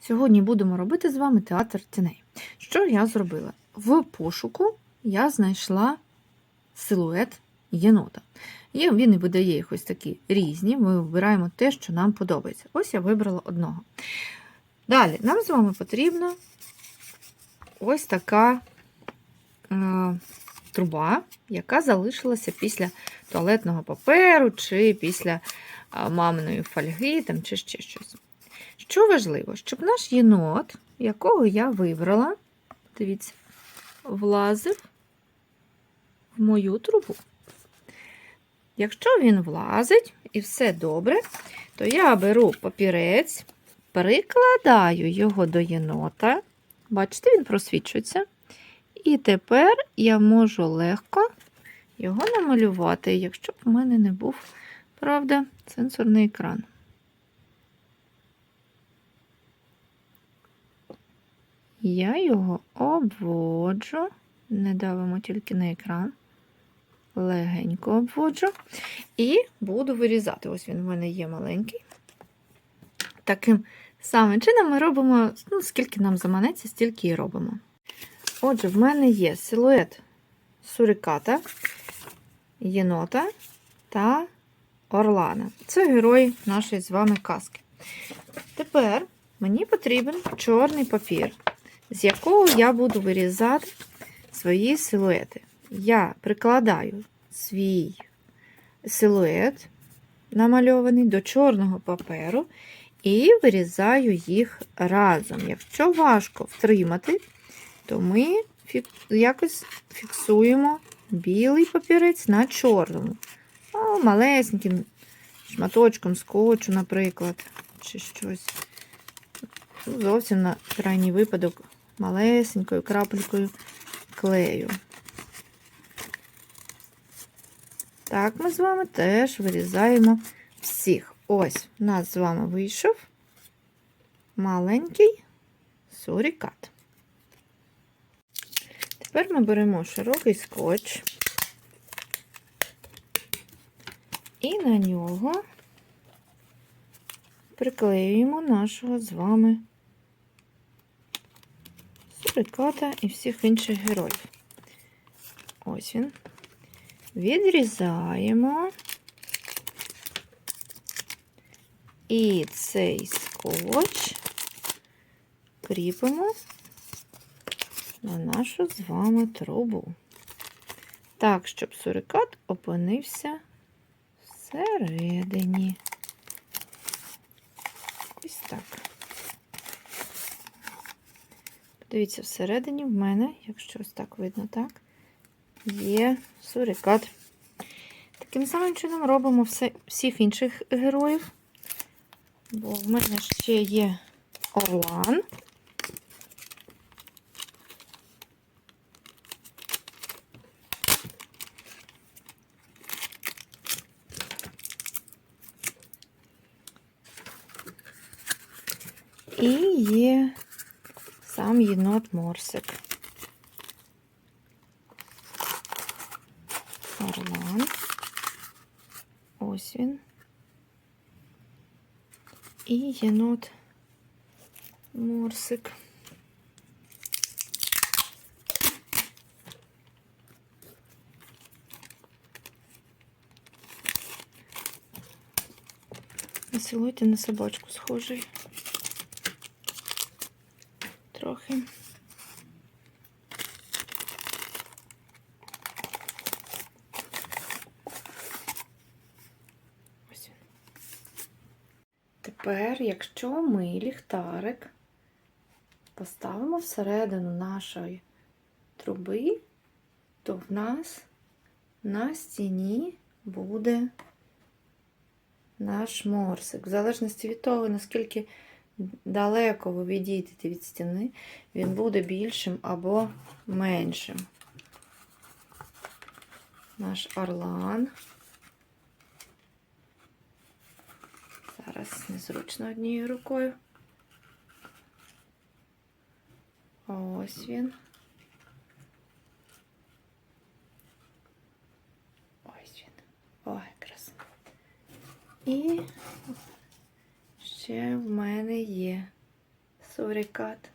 Сьогодні будемо робити з вами театр тіней. Що я зробила? В пошуку я знайшла силует єнота. Є, він і видає їх ось такі різні. Ми вибираємо те, що нам подобається. Ось я вибрала одного. Далі, нам з вами потрібна ось така е, труба, яка залишилася після туалетного паперу чи після а, маминої фольги там, чи ще щось. Що важливо, щоб наш єнот, якого я вибрала, дивіться, влазив в мою трубу. Якщо він влазить і все добре, то я беру папірець, прикладаю його до єнота. Бачите, він просвічується. І тепер я можу легко його намалювати, якщо б в мене не був, правда, сенсорний екран. Я його обводжу, не давимо тільки на екран, легенько обводжу і буду вирізати. Ось він в мене є маленький. Таким самим чином ми робимо, ну, скільки нам заманеться, стільки і робимо. Отже, в мене є силует суриката, єнота та орлана. Це герої нашої з вами казки. Тепер мені потрібен чорний папір, з якого я буду вирізати свої силуети. Я прикладаю свій силует, намальований до чорного паперу, і вирізаю їх разом. Якщо важко втримати, то ми якось фіксуємо білий папірець на чорному. О, малесеньким шматочком скотчу, наприклад, чи щось. Ну, Зовсім на крайній випадок малесенькою крапелькою клею. Так, ми з вами теж вирізаємо всіх. Ось, у нас з вами вийшов маленький сурікат. Тепер ми беремо широкий скотч і на нього приклеюємо нашого з вами суриката і всіх інших героїв. Ось він. Відрізаємо. І цей скотч кріпимо на нашу з вами трубу. Так, щоб сурикат опинився всередині. Ось так. Дивіться, всередині в мене, якщо ось так видно, так, є сурикат. Таким самим чином робимо все, всіх інших героїв, бо в мене ще є орлан. І є сам єнот Морсик. Орлан. Ось він. І єнот Морсик. На на собачку схожий. Трохи. Тепер, якщо ми ліхтарик поставимо всередину нашої труби, то в нас на стіні буде наш морсик. В залежності від того, наскільки далеко ви відійдете від стіни, він буде більшим або меншим. Наш орлан. Зараз незручно однією рукою. Ось він. Ось він. Ой, краса. І ще в мене є cat.